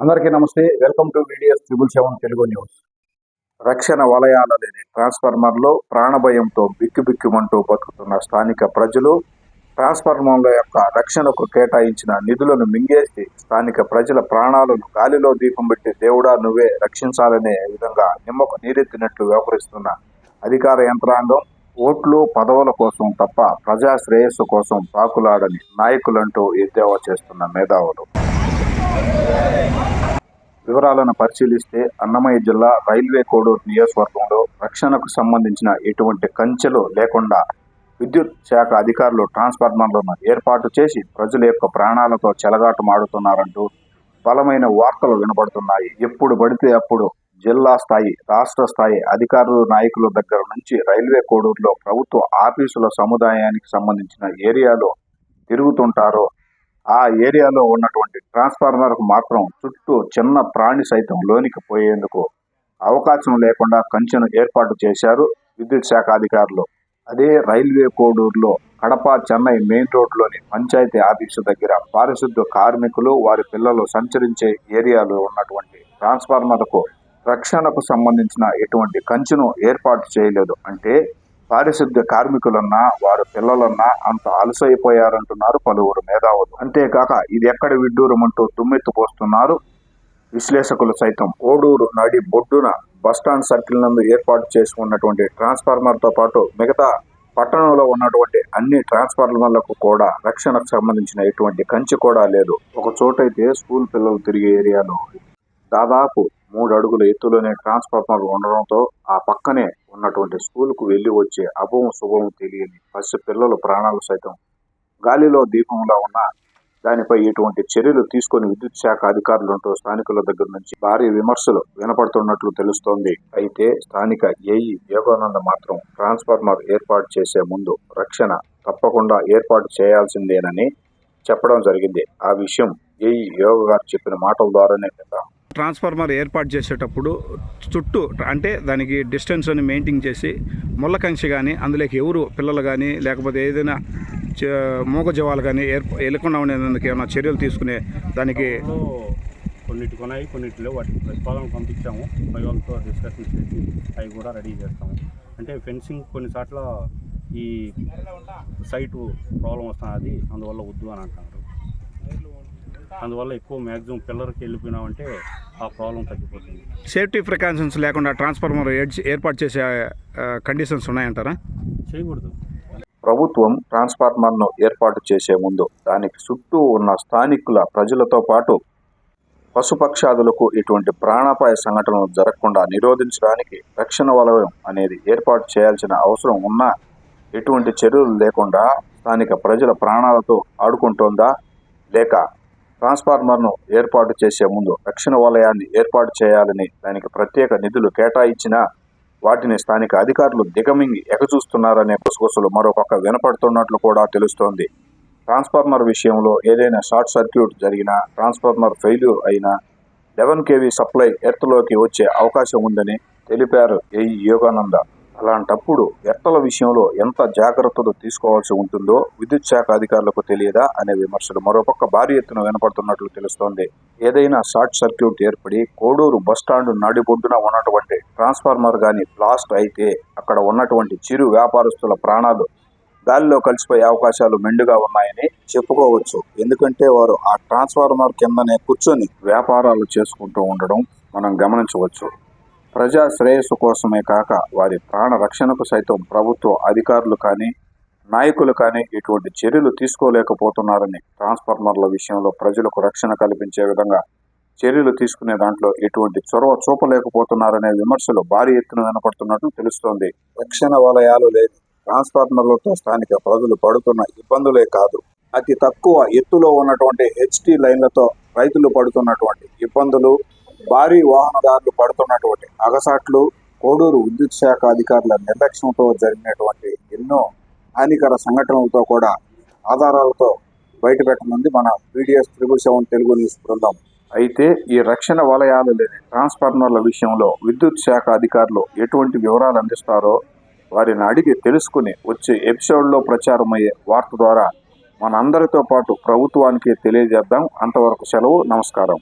అందరికీ నమస్తే. Welcome to videos triple seven Telugu news. రక్షణ వలయాల లేని ట్రాన్స్ఫార్మర్లో ప్రాణభయంతో బిక్కుబిక్కుమంటూ బతుకుతున్న స్థానిక ప్రజలు ట్రాన్స్ఫార్మర్ల యొక్క రక్షణకు కేటాయించిన నిధులను మింగేసి స్థానిక ప్రజల ప్రాణాలను గాలిలో దీపం పెట్టి దేవుడా నువ్వే రక్షించాలనే విధంగా నిమ్మకు నీరెత్తినట్లు వ్యవహరిస్తున్న అధికార యంత్రాంగం ఓట్లు పదవుల కోసం తప్ప ప్రజా శ్రేయస్సు కోసం పాకులాడని నాయకులంటూ ఎద్దేవా చేస్తున్న మేధావులు. వివరాలను పరిశీలిస్తే అన్నమయ్య జిల్లా రైల్వే కోడూరు నియోజకవర్గంలో రక్షణకు సంబంధించిన ఎటువంటి కంచెలు లేకుండా విద్యుత్ శాఖ అధికారులు ట్రాన్స్ఫార్మర్లను ఏర్పాటు చేసి ప్రజల యొక్క ప్రాణాలతో చెలగాటమాడుతున్నారంటూ బలమైన వార్తలు వినబడుతున్నాయి. ఎప్పుడు పడితే అప్పుడు జిల్లా స్థాయి రాష్ట్ర స్థాయి అధికారులు నాయకుల దగ్గర నుంచి రైల్వే కోడూరులో ప్రభుత్వ ఆఫీసుల సముదాయానికి సంబంధించిన ఏరియాలో తిరుగుతుంటారో ఆ ఏరియాలో ఉన్నటువంటి ట్రాన్స్ఫార్మర్కు మాత్రం చుట్టూ చిన్న ప్రాణి సైతం లోనికి పోయేందుకు అవకాశం లేకుండా కంచెను ఏర్పాటు చేశారు విద్యుత్ శాఖ అధికారులు. అదే రైల్వే కోడూరులో కడప చెన్నై మెయిన్ రోడ్లోని పంచాయతీ ఆఫీసు దగ్గర పారిశుద్ధ కార్మికులు వారి పిల్లలు సంచరించే ఏరియాలో ఉన్నటువంటి ట్రాన్స్ఫార్మర్కు రక్షణకు సంబంధించిన ఎటువంటి కంచెను ఏర్పాటు చేయలేదు. అంటే పారిశుద్ధ్య కార్మికులన్నా వారి పిల్లలన్నా అంత అలసైపోయారంటున్నారు పలువురు మేధావులు. అంతేకాక ఇది ఎక్కడ విడ్డూరమంటూ దుమ్మెత్తు పోస్తున్నారు విశ్లేషకులు సైతం. ఓడూరు నడి బొడ్డున బస్టాండ్ సర్కిల్ నందు ఏర్పాటు చేసుకున్నటువంటి ట్రాన్స్ఫార్మర్తో పాటు మిగతా పట్టణంలో ఉన్నటువంటి అన్ని ట్రాన్స్ఫార్మర్లకు కూడా రక్షణకు సంబంధించిన ఎటువంటి కంచి కూడా లేదు. ఒక చోటైతే స్కూల్ పిల్లలు తిరిగే ఏరియాలో. దాదాపు మూడు అడుగుల ఎత్తులోనే ట్రాన్స్ఫార్మర్ ఉండడంతో ఆ పక్కనే ఉన్నటువంటి స్కూల్కు వెళ్ళి వచ్చే అభవం శుభం తెలియని పసి పిల్లల ప్రాణాలు సైతం గాలిలో దీపంలా ఉన్న దానిపై ఎటువంటి చర్యలు తీసుకొని విద్యుత్ శాఖ అధికారులుంటూ స్థానికుల దగ్గర నుంచి భారీ విమర్శలు వినపడుతున్నట్లు తెలుస్తోంది. అయితే స్థానిక ఏఈ యోగానంద మాత్రం ట్రాన్స్ఫార్మర్ ఏర్పాటు చేసే ముందు రక్షణ తప్పకుండా ఏర్పాటు చేయాల్సిందేనని చెప్పడం జరిగింది. ఆ విషయం ఏఈ యోగ గారు చెప్పిన మాటల ద్వారానే విందాం. ట్రాన్స్ఫార్మర్ ఏర్పాటు చేసేటప్పుడు చుట్టూ అంటే దానికి డిస్టెన్స్ అని మెయింటైన్ చేసి ముళ్ళ కంచి కానీ అందులోకి ఎవరు పిల్లలు కానీ లేకపోతే ఏదైనా మూగజవాలు కానీ ఏర్ప వెళ్ళకుండా ఉండేందుకు ఏమైనా చర్యలు తీసుకునే దానికి కొన్నిటి కొనాయి కొన్నిటిలో వాటికి ప్రతిపాదన పంపించాము. పై వాళ్ళతో డిస్కషన్ చేసి అవి కూడా రెడీ చేస్తాము. అంటే ఫెన్సింగ్ కొన్నిసార్లు ఈ సైటు ప్రాబ్లం వస్తున్నది అందువల్ల వద్దు అని అంటున్నారు. అందువల్ల ఎక్కువ మ్యాక్సిమం పిల్లర్కి వెళ్ళిపోయినామంటే ఆ ప్రాబ్లం తగ్గిపోతుంది. సేఫ్టీ ప్రికాషన్స్ లేకుండా ట్రాన్స్ఫార్మర్ ఏర్పాటు చేసే కండిషన్స్ ఉన్నాయంటారా? చేయకూడదు. ప్రభుత్వం ట్రాన్స్ఫార్మర్ను ఏర్పాటు చేసే ముందు దానికి చుట్టూ ఉన్న స్థానికుల ప్రజలతో పాటు పశుపక్షాదులకు ఇటువంటి ప్రాణాపాయ సంఘటనలు జరగకుండా నిరోధించడానికి రక్షణ వలయం అనేది ఏర్పాటు చేయాల్సిన అవసరం ఉన్నా ఎటువంటి చర్యలు లేకుండా స్థానిక ప్రజల ప్రాణాలతో ఆడుకుంటోందా లేక ట్రాన్స్ఫార్మర్ను ఏర్పాటు చేసే ముందు రక్షణ వలయాన్ని ఏర్పాటు చేయాలని దానికి ప్రత్యేక నిధులు కేటాయించినా వాటిని స్థానిక అధికారులు దిగమింగి ఎగచూస్తున్నారనే గుసగుసలు మరొక వినపడుతున్నట్లు కూడా తెలుస్తోంది. ట్రాన్స్ఫార్మర్ విషయంలో ఏదైనా షార్ట్ సర్క్యూట్ జరిగినా ట్రాన్స్ఫార్మర్ ఫెయిల్యూర్ అయినా లెవెన్ కేవీ సప్లై ఎర్త్లోకి వచ్చే అవకాశం ఉందని తెలిపారు ఏఈ యోగానంద. అలాంటప్పుడు ఎట్టల విషయంలో ఎంత జాగ్రత్తలు తీసుకోవాల్సి ఉంటుందో విద్యుత్ శాఖ అధికారులకు తెలియదా అనే విమర్శలు మరోపక్క భారీ ఎత్తున వినపడుతున్నట్లు తెలుస్తోంది. ఏదైనా షార్ట్ సర్క్యూట్ ఏర్పడి కోడూరు బస్టాండ్ నడిబొడ్డున ఉన్నటువంటి ట్రాన్స్ఫార్మర్ గాని బ్లాస్ట్ అయితే అక్కడ ఉన్నటువంటి చిరు వ్యాపారస్తుల ప్రాణాలు గాలిలో కలిసిపోయే అవకాశాలు మెండుగా ఉన్నాయని చెప్పుకోవచ్చు. ఎందుకంటే వారు ఆ ట్రాన్స్ఫార్మర్ కిందనే కూర్చొని వ్యాపారాలు చేసుకుంటూ ఉండడం మనం గమనించవచ్చు. ప్రజా శ్రేయస్సు కోసమే కాక వారి ప్రాణ రక్షణకు సైతం ప్రభుత్వ అధికారులు కానీ నాయకులు కానీ ఇటువంటి చర్యలు తీసుకోలేకపోతున్నారని ట్రాన్స్ఫార్మర్ల విషయంలో ప్రజలకు రక్షణ కల్పించే విధంగా చర్యలు తీసుకునే దాంట్లో ఎటువంటి చొరవ చూపలేకపోతున్నారనే విమర్శలు భారీ ఎత్తున వినపడుతున్నట్లు తెలుస్తోంది. రక్షణ వలయాలు లేని ట్రాన్స్ఫార్మర్లతో స్థానిక ప్రజలు పడుతున్న ఇబ్బందులే కాదు. అతి తక్కువ ఎత్తులో ఉన్నటువంటి హెచ్టీ లైన్లతో రైతులు పడుతున్నటువంటి ఇబ్బందులు భారీ వాహనదారులు పడుతున్నటువంటి అగసాట్లు కోడూరు విద్యుత్ శాఖ అధికారుల నిర్లక్ష్యంతో జరిగినటువంటి ఎన్నో హానికర సంఘటనలతో కూడా ఆధారాలతో బయటపెట్టనుంది మన PDS triple seven Telugu news బృందం. అయితే ఈ రక్షణ వలయాలు లేని ట్రాన్స్ఫార్మర్ల విషయంలో విద్యుత్ శాఖ అధికారులు ఎటువంటి వివరాలు అందిస్తారో వారిని అడిగి తెలుసుకుని వచ్చే ఎపిసోడ్లో ప్రచారమయ్యే వార్త ద్వారా మనందరితో పాటు ప్రభుత్వానికి తెలియజేద్దాం. అంతవరకు సెలవు నమస్కారం.